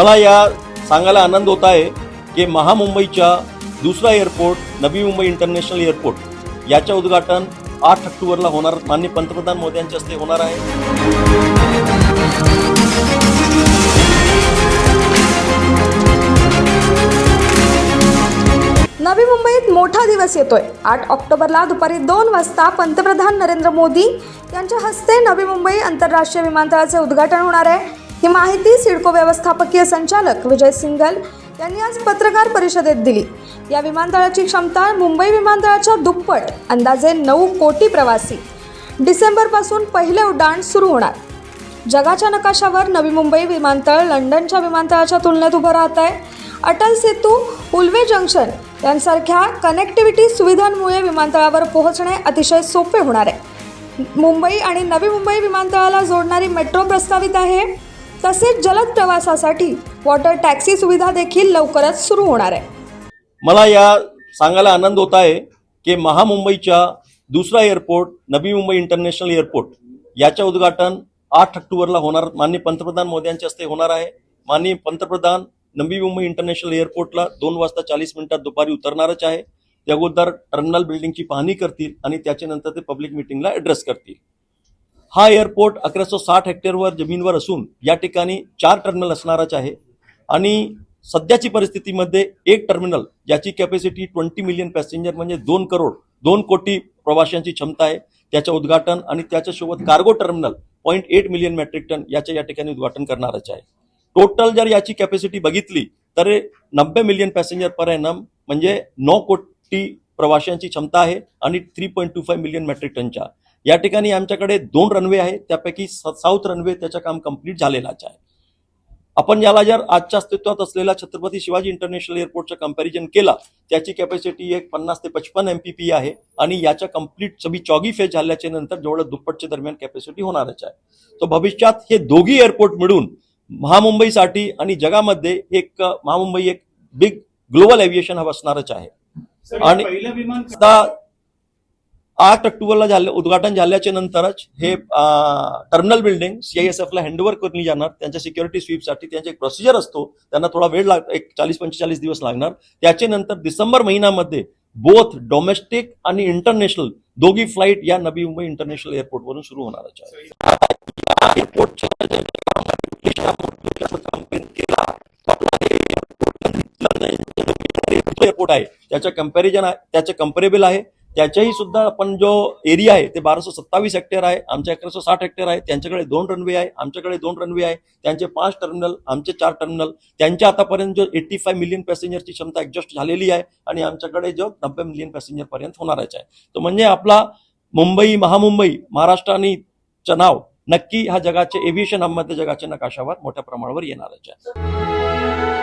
मला या सांगायला आनंद होत आहे की महामुंबईच्या दुसरा airport Navi Mumbai international airport याच्या उद्घाटन आठ ऑक्टोबरला होणार. माननीय पंतप्रधान मोदयांच्या हस्ते होणार आहे. नवी मुंबईत मोठा दिवस येतोय. आठ ऑक्टोबरला दुपारी दोन वाजता पंतप्रधान नरेंद्र मोदी यांच्या हस्ते नवी मुंबई आंतरराष्ट्रीय विमानतळाचे उद्घाटन होणार आहे. ही माहिती सिडको व्यवस्थापकीय संचालक विजय सिंगल यांनी आज पत्रकार परिषदेत दिली. या विमानतळाची क्षमता मुंबई विमानतळाच्या दुप्पट अंदाजे नऊ कोटी प्रवासी. डिसेंबरपासून पहिले उड्डाण सुरू होणार. जगाच्या नकाशावर नवी मुंबई विमानतळ लंडनच्या विमानतळाच्या तुलनेत उभं राहत आहे. अटल सेतू उल्वे जंक्शन यांसारख्या कनेक्टिव्हिटी सुविधांमुळे विमानतळावर पोहोचणे अतिशय सोपे होणार आहे. मुंबई आणि नवी मुंबई विमानतळाला जोडणारी मेट्रो प्रस्तावित आहे. तसेच जलद प्रवासासाठी वॉटर टॅक्सी सुविधा देखील लवकरच सुरू होणार आहे. मला या सांगायला आनंद होत आहे की महामुंबईच्या दुसरा airport Navi Mumbai international airport याच्या उद्घाटन आठ ऑक्टोबरला होणार. माननीय पंतप्रधान मोदयांच्या हस्ते होणार आहे. माननीय पंतप्रधान नवी मुंबई इंटरनॅशनल एअरपोर्टला दोन वाजता चाळीस मिनिटात दुपारी उतरणारच आहे. त्या अगोदर टर्मिनल बिल्डिंगची पाहणी करतील आणि त्याच्यानंतर ते पब्लिक मिटिंगला ॲड्रेस करतील. हा एअरपोर्ट अकराशे साठ हेक्टरवर जमीनवर असून या ठिकाणी चार टर्मिनल असणारच आहे. आणि सध्याची परिस्थितीमध्ये एक टर्मिनल ज्याची कॅपॅसिटी ट्वेंटी मिलियन पॅसेंजर म्हणजे दोन करोड दोन कोटी प्रवाशांची क्षमता आहे. त्याचं उद्घाटन आणि त्याच्यासोबत cargo terminal point eight million metric ton याच्या या ठिकाणी उद्घाटन करणारच आहे. टोटल जर याची कॅपॅसिटी बघितली तर नब्बे मिलियन पॅसेंजर पर एनम म्हणजे नऊ कोटी प्रवाशांची क्षमता आहे आणि three point two five million metric टनच्या या ठिकाणी आमच्याकडे दोन रनवे आहे त्यापैकी साऊथ रनवे त्याचं काम कंप्लीट झालेलाच आहे. आपण याला जर आजच्या अस्तित्वात असलेल्या छत्रपती शिवाजी इंटरनॅशनल एअरपोर्टचं कंपॅरिझन केला त्याची कॅपॅसिटी एक पन्नास ते पचपन एम पी पी आहे आणि याच्या कंप्लीट सभी चौगी फेज झाल्याच्यानंतर जेवढं दुप्पटच्या दरम्यान कॅपॅसिटी होणारच आहे. तर भविष्यात हे दोघी एअरपोर्ट मिळून महामुंबईसाठी आणि जगामध्ये एक महामुंबई एक बिग ग्लोबल एव्हिएशन हब असणारच आहे. आणि- आठ ऑक्टोबरला झालं उद्घाटन झाल्याच्या नंतरच हे टर्मिनल बिल्डिंग सीआयएसएफ ला हँडओव्हर करली जाणार. त्यांच्या सिक्युरिटी स्वीपसाठी त्यांचा एक प्रोसिजर असतो. त्यांना थोडा वेळ लाग एक चाळीस पंचेचाळीस दिवस लागणार. त्याच्या नंतर डिसेंबर महिन्यामध्ये बोथ डोमेस्टिक आणि इंटरनॅशनल दोघी फ्लाईट या नवी मुंबई इंटरनॅशनल एअरपोर्ट वरून सुरू होणारच आहे. एअरपोर्ट आहे. त्याचं कंपॅरिझन आहे त्याचं कम्पेरेबल आहे. त्याच्याही सुद्धा आपण जो एरिया आहे ते बाराशे सत्तावीस हेक्टर आहे आमच्या अकराशे साठ हेक्टर आहे त्यांच्याकडे दोन रनवे आहे आमच्याकडे दोन रनवे आहे त्यांचे पाच टर्मिनल आमचे चार टर्मिनल त्यांच्या आतापर्यंत जो एट्टी फाय मिलियन पॅसेंजरची क्षमता ऍडजस्ट झालेली आहे आणि आमच्याकडे जो नब्बे मिलियन पॅसेंजर पर्यंत होणारच आहे. तर म्हणजे आपला मुंबई महामुंबई महाराष्ट्र आणि चं नाव नक्की हा जगाच्या एव्हिएशन हबमध्ये जगाच्या नकाशावर मोठ्या प्रमाणावर येणारच आहे.